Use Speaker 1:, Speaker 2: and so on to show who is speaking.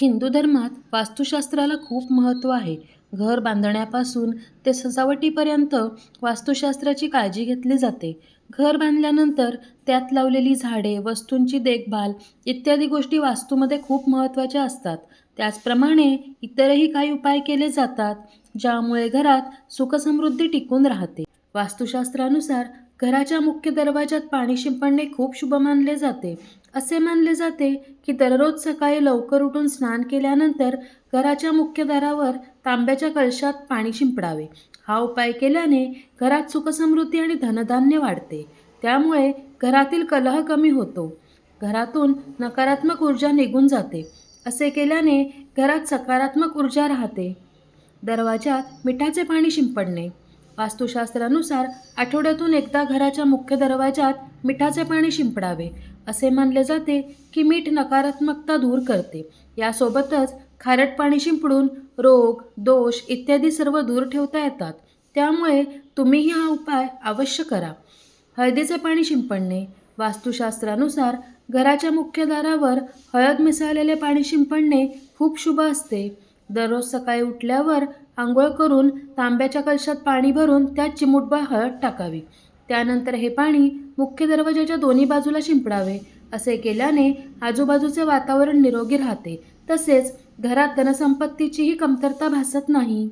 Speaker 1: हिंदू धर्मात वास्तुशास्त्राला खूप महत्त्व आहे. घर बांधण्यापासून ते सजावटीपर्यंत वास्तुशास्त्राची काळजी घेतली जाते. घर बांधल्यानंतर त्यात लावलेली झाडे वस्तूंची देखभाल इत्यादी गोष्टी वास्तूमध्ये खूप महत्त्वाच्या असतात. त्याचप्रमाणे इतरही काही उपाय केले जातात ज्यामुळे घरात सुखसमृद्धी टिकून राहते. वास्तुशास्त्रानुसार घराच्या मुख्य दरवाजात पाणी शिंपडणे खूप शुभ मानले जाते. असे मानले जाते की दररोज सकाळी लवकर उठून स्नान केल्यानंतर घराच्या मुख्य दारावर तांब्याच्या कळशात पाणी शिंपडावे. हा उपाय केल्याने घरात सुखसमृद्धी आणि धनधान्य वाढते. त्यामुळे घरातील कलह कमी होतो. घरातून नकारात्मक ऊर्जा निघून जाते. असे केल्याने घरात सकारात्मक ऊर्जा राहते. दरवाजात मिठाचे पाणी शिंपडणे. वास्तुशास्त्रानुसार आठवड्यातून एकदा घराच्या मुख्य दरवाजात मिठाचे पाणी शिंपडावे असे मानले जाते की मीठ नकारात्मकता दूर करते. यासोबतच खारट पाणी शिंपडून रोग दोष इत्यादी सर्व दूर ठेवता येतात. त्यामुळे तुम्हीही हा उपाय अवश्य करा. हळदीचे पाणी शिंपडणे. वास्तुशास्त्रानुसार घराच्या मुख्य दारावर हळद मिसळलेले पाणी शिंपडणे खूप शुभ असते. दररोज सकाळी उठल्यावर आंघोळ करून तांब्याच्या कलशात पाणी भरून त्यात चिमूटभर हळद टाकावी. त्यानंतर हे पाणी मुख्य दरवाजाच्या दोन्ही बाजूला शिंपडावे. असे केल्याने आजूबाजूचे वातावरण निरोगी राहते. तसेच घरात धनसंपत्तीचीही कमतरता भासत नाही.